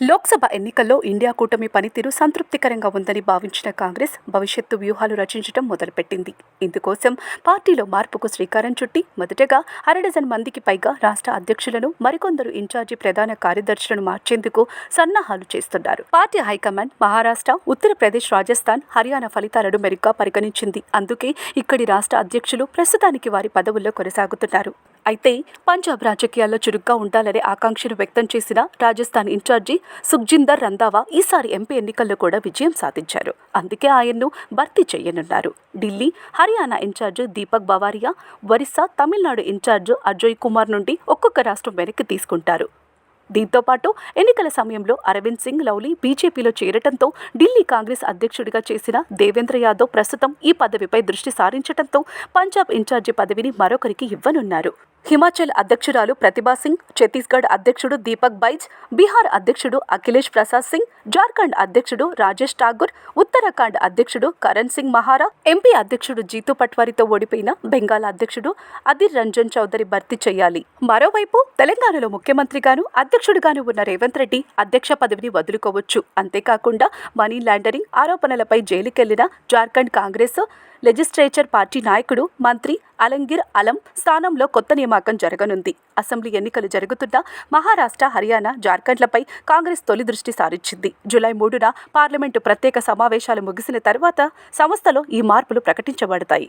లోక్సభ ఎన్నికల్లో ఇండియా కూటమి పనితీరు సంతృప్తికరంగా ఉందని భావించిన కాంగ్రెస్ భవిష్యత్తు వ్యూహాలు రచించడం మొదలుపెట్టింది. ఇందుకోసం పార్టీలో మార్పుకు శ్రీకారం చుట్టి మొదటగా అరడజన్ మందికి పైగా రాష్ట్ర అధ్యక్షులను మరికొందరు ఇన్ఛార్జి ప్రధాన కార్యదర్శులను మార్చేందుకు సన్నాహాలు చేస్తున్నారు. Party high command Maharashtra Uttar Pradesh Rajasthan Haryana ఫలితాలను మెరుగ్గా పరిగణించింది. అందుకే ఇక్కడి రాష్ట్ర అధ్యక్షులు ప్రస్తుతానికి వారి పదవుల్లో కొనసాగుతున్నారు. అయితే పంజాబ్ రాజకీయాల్లో చురుగ్గా ఉండాలనే ఆకాంక్షను వ్యక్తం చేసిన రాజస్థాన్ ఇన్ఛార్జి సుఖ్జిందర్ రందావా ఈసారి ఎంపీ ఎన్నికల్లో కూడా విజయం సాధించారు. అందుకే ఆయన్ను భర్తీ చేయనున్నారు. ఢిల్లీ హర్యానా ఇన్ఛార్జ్ దీపక్ బవారియా ఒరిస్సా తమిళనాడు ఇన్ఛార్జ్ అజయ్ కుమార్ నుండి ఒక్కొక్క రాష్ట్రం వెనక్కి తీసుకుంటారు. దీంతో పాటు ఎన్నికల సమయంలో అరవింద్ సింగ్ లౌలీ బీజేపీలో చేరటంతో ఢిల్లీ కాంగ్రెస్ అధ్యక్షుడిగా చేసిన దేవేంద్ర యాదవ్ ప్రస్తుతం ఈ పదవిపై దృష్టి సారించడంతో పంజాబ్ ఇన్ఛార్జి పదవిని మరొకరికి ఇవ్వనున్నారు. హిమాచల్ అధ్యక్షురాలు ప్రతిభా సింగ్ ఛత్తీస్గఢ్ అధ్యక్షుడు దీపక్ బైజ్ బీహార్ అధ్యక్షుడు అఖిలేష్ ప్రసాద్ సింగ్ జార్ఖండ్ అధ్యక్షుడు రాజేష్ ఠాగూర్ ఉత్తరాఖండ్ అధ్యక్షుడు కరణ్ సింగ్ మహారా ఎంపీ అధ్యక్షుడు జీతు పట్వారితో ఓడిపోయిన బెంగాల్ అధ్యక్షుడు అదిర్ రంజన్ చౌదరి భర్తీ చేయాలి. మరోవైపు తెలంగాణలో ముఖ్యమంత్రిగాను అధ్యక్షుడిగాను ఉన్న రేవంత్ రెడ్డి అధ్యక్ష పదవిని వదులుకోవచ్చు. అంతేకాకుండా మనీ లాండరింగ్ ఆరోపణలపై జైలుకెళ్ళిన జార్ఖండ్ కాంగ్రెస్ లెజిస్లేచర్ పార్టీ నాయకుడు మంత్రి అలంగిర్ అలం స్థానంలో కొత్త నియామకం జరగనుంది. అసెంబ్లీ ఎన్నికలు జరుగుతున్న మహారాష్ట్ర హర్యానా జార్ఖండ్లపై కాంగ్రెస్ తొలి దృష్టి సారించింది. జూలై మూడున పార్లమెంటు ప్రత్యేక సమావేశాలు ముగిసిన తర్వాత సంస్థలో ఈ మార్పులు ప్రకటించబడతాయి.